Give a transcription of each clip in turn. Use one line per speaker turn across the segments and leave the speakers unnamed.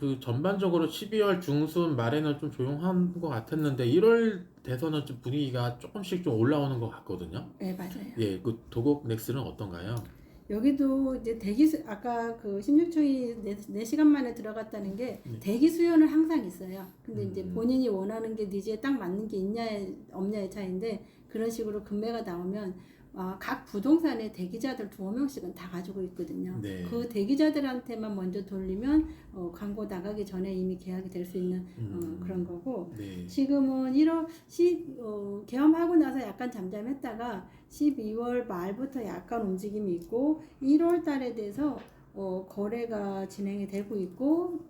그 전반적으로 12월 중순 말에는 좀 조용한 것 같았는데 1월 돼서는 좀 분위기가 조금씩 좀 올라오는 것 같거든요.
네, 맞아요.
예, 그 도곡 넥스는 어떤가요?
여기도 이제 대기 수, 아까 그 16초이 4, 시간 만에 들어갔다는 게
네.
대기 수요는 항상 있어요. 근데 이제
음.
본인이 원하는 게 니즈에 딱 맞는 게 있냐의 없냐의 차이인데 그런 식으로 금매가 나오면 아, 각 부동산에 대기자들 두어 명씩은 다 가지고 있거든요.
네.
그 대기자들한테만 먼저 돌리면 어, 광고 나가기 전에 이미 계약이 될 수 있는
음.
어, 그런 거고
네.
지금은 1월 10, 어, 개엄하고 나서 약간 잠잠했다가 12월 말부터 약간 움직임이 있고 1월 달에 대해서 어, 거래가 진행이 되고 있고 어,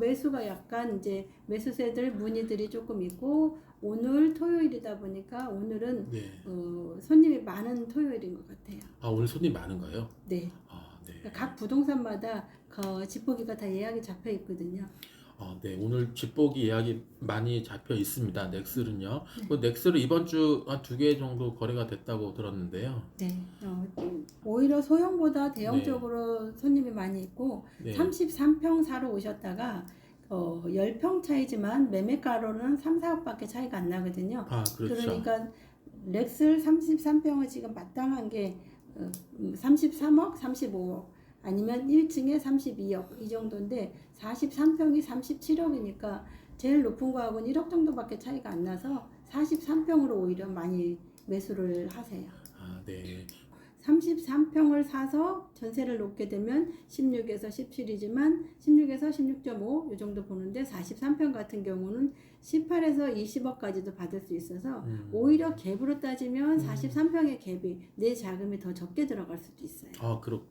매수가 약간 이제 매수세들 문의들이 조금 있고 오늘 토요일이다 보니까 오늘은
네.
어, 손님이 많은 토요일인 것 같아요.
아, 오늘 손님 많은가요?
네.
아, 네.
그러니까 각 부동산마다 그 집보기가 다 예약이 잡혀 있거든요.
아, 네. 오늘 집보기 예약이 많이 잡혀 있습니다. 넥슬은요.
네.
그 넥슬은 이번 주한두개 정도 거래가 됐다고 들었는데요.
네. 어, 오히려 소형보다 대형적으로 손님이 많이 있고
네.
33평 사러 오셨다가 어, 10평 차이지만 매매가로는 3, 4억밖에 차이가 안 나거든요.
아, 그렇죠.
그러니까 렉슬 33평은 지금 마땅한 게 어, 음, 33억, 35억 아니면 1층에 32억 이 정도인데 43평이 37억이니까 제일 높은 거하고는 1억 정도밖에 차이가 안 나서 43평으로 오히려 많이 매수를 하세요.
아, 네.
33평을 사서 전세를 놓게 되면 16에서 17이지만 16에서 16.5 이 정도 보는데 43평 같은 경우는 18에서 20억까지도 받을 수 있어서
음.
오히려 갭으로 따지면
음.
43평의 갭이 내 자금이 더 적게 들어갈 수도 있어요.
아, 그렇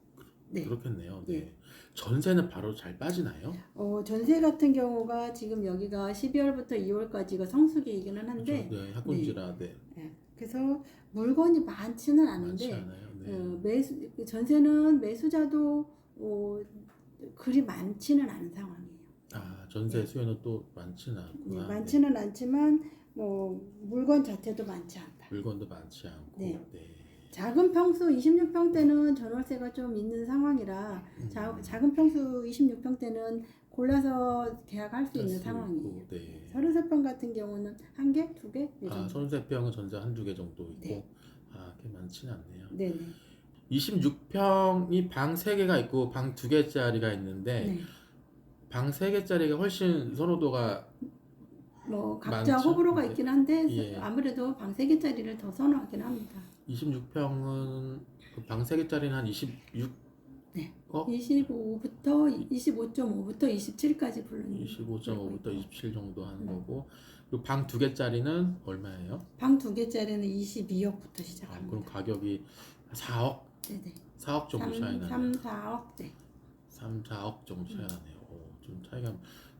네.
그렇겠네요. 네.
예.
전세는 바로 잘 빠지나요?
어, 전세 같은 경우가 지금 여기가 12월부터 2월까지가 성수기이기는 한데
그렇죠? 네, 학군지라 네.
예, 그래서 물건이 많지는
많지
않은데
않아요. 네.
어, 매수 전세는 매수자도 어, 그리 많지는 않은 상황이에요.
아, 전세 수요는 또 많지는
네,
않구나. 네.
많지는 않지만 뭐 물건 자체도 많지 않다.
물건도 많지 않고.
네.
네.
작은 평수 26평대는 전월세가 좀 있는 상황이라
음.
자, 작은 평수 26평대는 골라서 계약할 수 있는 상황이에요.
네.
33평 같은 경우는 한 개, 두 개? 이
아,
정도.
선세평은 전세 한두 개 정도 있고.
네.
아, 그게 많지는 않네요.
네네.
26평이 방 3개가 있고 방 2개짜리가 있는데
네.
방 3개짜리가 훨씬 선호도가
뭐 각자
많죠?
호불호가
네.
있긴 한데
예.
아무래도 방세 개짜리를 더 선호하긴 합니다.
26평은 그방 3개짜리는 한 26,
네.
어?
25부터 25.5부터 27까지 부르는
25.5부터 27 정도 하는
음.
거고 그리고 방 2개짜리는 얼마예요?
방 두 개짜리는 22억부터
아,
시작합니다.
그럼 가격이 4억?
네네.
4억 정도 차이
3,
나네요.
3, 4억. 네.
3, 4억 정도 차이 나네요. 오, 좀 차이가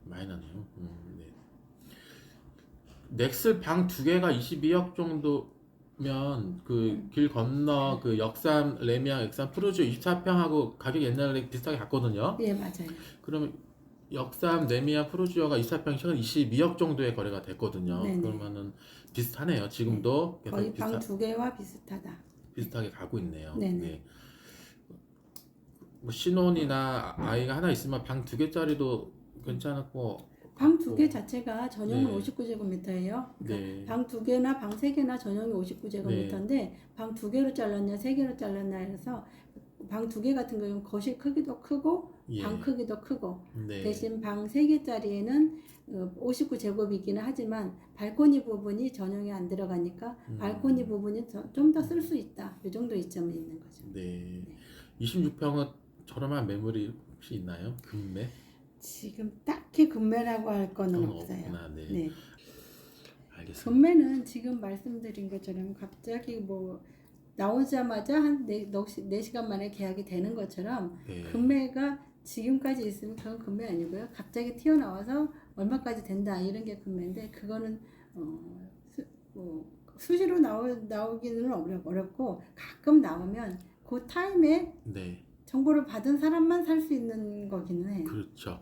많이 나네요. 음, 네. 넥슬 방 두 개가 22억 정도 면 그 길 건너 그 역삼 레미안 역삼 프루즈 24평하고 가격 옛날에 비슷하게 갔거든요.
예, 맞아요.
그러면 역삼 레미안 프루지오가 24평 시간 22억 정도의 거래가 됐거든요.
네네.
그러면은 비슷하네요. 지금도 계속
거의
비슷하,
방두 개와 비슷하다.
비슷하게 가고 있네요.
네네.
네. 뭐 신혼이나 아이가 하나 있으면 방 두 개짜리도 괜찮았고
방 두개
어.
자체가 전용은
네.
59제곱미터예요. 그러니까
네.
방 두 개나 방 세 개나 전용이 59제곱미터인데 방 두 개로 잘랐냐 세 개로 잘랐냐 해서 방 두 개 같은 경우는 거실 크기도 크고
예.
방 크기도 크고
네.
대신 방 세 개짜리에는 59제곱이기는 하지만 발코니 부분이 전용이 안 들어가니까
음.
발코니 부분이 좀 더 쓸 수 있다. 이 정도 이점이 있는 거죠.
네. 26평은 저렴한 매물이 혹시 있나요? 금매?
지금 딱히 금매라고 할 거는
그건
없어요.
없구나. 네.
네.
알겠습니다.
금매는 지금 말씀드린 것처럼 갑자기 뭐 나오자마자 한 4, 시간 만에 계약이 되는 것처럼
네.
금매가 지금까지 있으면 그건 금매 아니고요. 갑자기 튀어나와서 얼마까지 된다 이런 게 금매인데 그거는 어, 수, 뭐 수시로 나오, 나오기는 어렵, 어렵고 가끔 나오면 그 타임에
네.
정보를 받은 사람만 살 수 있는 거기는 해요.
그렇죠.